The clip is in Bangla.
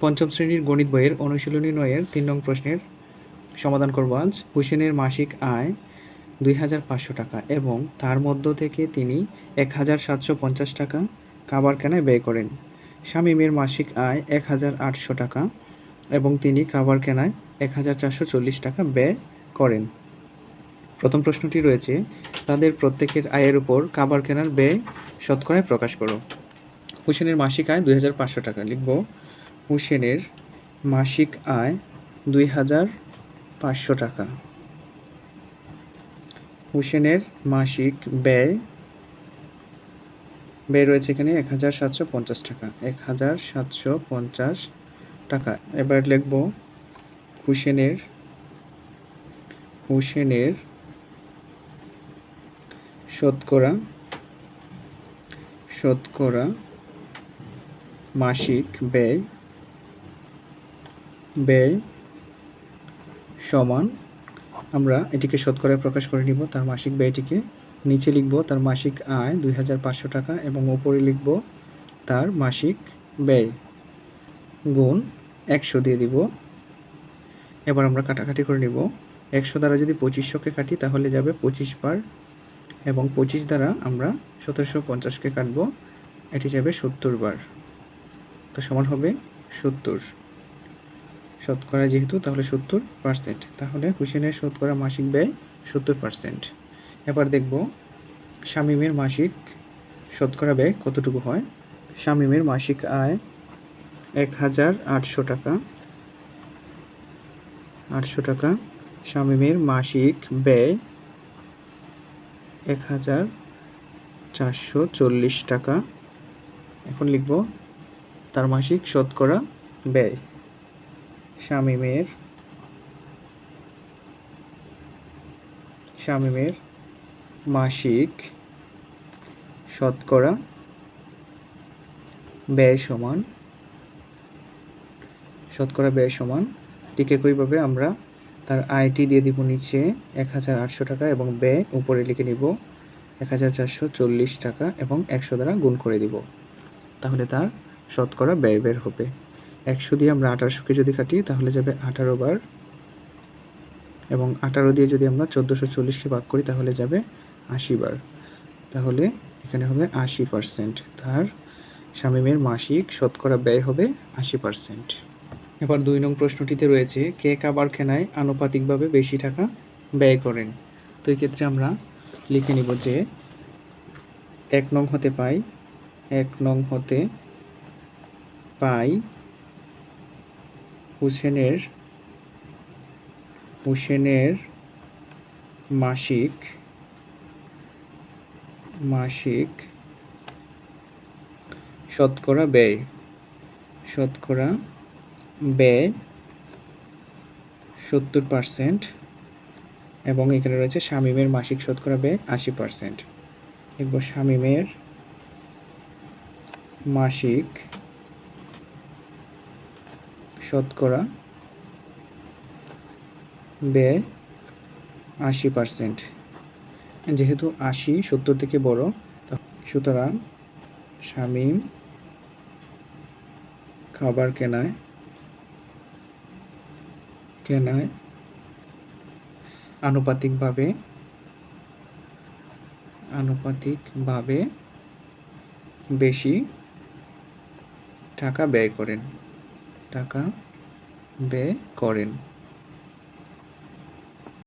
পঞ্চম শ্রেণির গণিত বইয়ের অনুশীলনী নয়ের তিন নং প্রশ্নের সমাধান করব আজ। হুসেনের মাসিক আয় দুই হাজার পাঁচশো টাকা এবং তার মধ্য থেকে তিনি এক হাজার সাতশো পঞ্চাশ টাকা খাবার কেনায় ব্যয় করেন। শামীমের মাসিক আয় এক হাজার আটশো টাকা এবং তিনি খাবার কেনায় এক হাজার চারশো চল্লিশ টাকা ব্যয় করেন। প্রথম প্রশ্নটি রয়েছে, তাদের প্রত্যেকের আয়ের উপর খাবার কেনার ব্যয় শতকরায় প্রকাশ করো। হুসেনের মাসিক আয় দুই হাজার পাঁচশো টাকা। লিখব হুসেনের মাসিক আয় দুই হাজার পাঁচশো টাকা। হুসেনের মাসিক ব্যয় ব্যয় রয়েছে এখানে এক হাজার সাতশো পঞ্চাশ টাকা। এক হাজার সাতশো পঞ্চাশ টাকা। এবার লিখব হুসেনের হুসেনের শতকরা শতকরা মাসিক ব্যয় ব্যয় সমান, আমরা এটিকে শতকরায় প্রকাশ করে নিব। তার মাসিক ব্যয়টিকে নিচে লিখব। তার মাসিক আয় দুই হাজার পাঁচশো টাকা এবং উপরে লিখব তার মাসিক ব্যয় গুণ একশো দিয়ে দিব। এবার আমরা কাটাকাটি করে নিব। একশো দ্বারা যদি পঁচিশশোকে কাটি, তাহলে যাবে পঁচিশ বার এবং পঁচিশ দ্বারা আমরা সতেরোশো পঞ্চাশকে কাটব। এটি যাবে সত্তর বার। তো সমান হবে সত্তর। শতকরা যেহেতু, তাহলে সত্তর পার্সেন্ট তাহলে হুসেনের শতকরা মাসিক ব্যয় সত্তর পার্সেন্ট এবার দেখব শামীমের মাসিক শতকরা ব্যয় কতটুকু হয়। শামীমের মাসিক আয় এক হাজার আটশো টাকা। আটশো টাকা। শামীমের মাসিক ব্যয় এক হাজার চারশো চল্লিশ টাকা। এখন লিখব তার মাসিক শতকরা ব্যয়। শামীমের শামীমের মাসিক শতকরা ব্যয় সমান, শতকরা ব্যয় সমান, ঠিক একইভাবে আমরা তার আইটি দিয়ে দিব নিচে এক হাজার আটশো টাকা এবং ব্যয় উপরে লিখে নিব এক হাজার চারশো চল্লিশ টাকা এবং একশো দ্বারা গুণ করে দিব। তাহলে তার শতকরা ব্যয় বের হবে। একশো দিয়ে আমরা আঠারোশোকে যদি কাটি, তাহলে যাবে আঠারো বার। এবং আঠারো দিয়ে যদি আমরা চোদ্দোশো চল্লিশকে ভাগ করি, তাহলে যাবে আশি বার। তাহলে এখানে হবে আশি পার্সেন্ট। তার শামীমের মাসিক শতকরা ব্যয় হবে আশি পার্সেন্ট। এবার দুই নং প্রশ্নটিতে রয়েছে, কে খাবার খেনায় আনুপাতিকভাবে বেশি টাকা ব্যয় করেন? তো ক্ষেত্রে আমরা লিখে নিব যে, এক নং হতে পাই, এক নং হতে পাই হুসেনের হুসেনের মাসিক মাসিক শতকরা ব্যয় শতকরা ব্যয় সত্তর পার্সেন্ট এবং এখানে রয়েছে শামীমের মাসিক শতকরা ব্যয় আশি পার্সেন্ট লিখব শামীমের মাসিক শতকরা ব্যয় আশি পার্সেন্ট যেহেতু আশি সত্তর থেকে বড় সুতরাং শামীম খাবার কেনায় কেনায় আনুপাতিকভাবে আনুপাতিকভাবে বেশি টাকা ব্যয় করেন। টাকা ব্যয় করেন।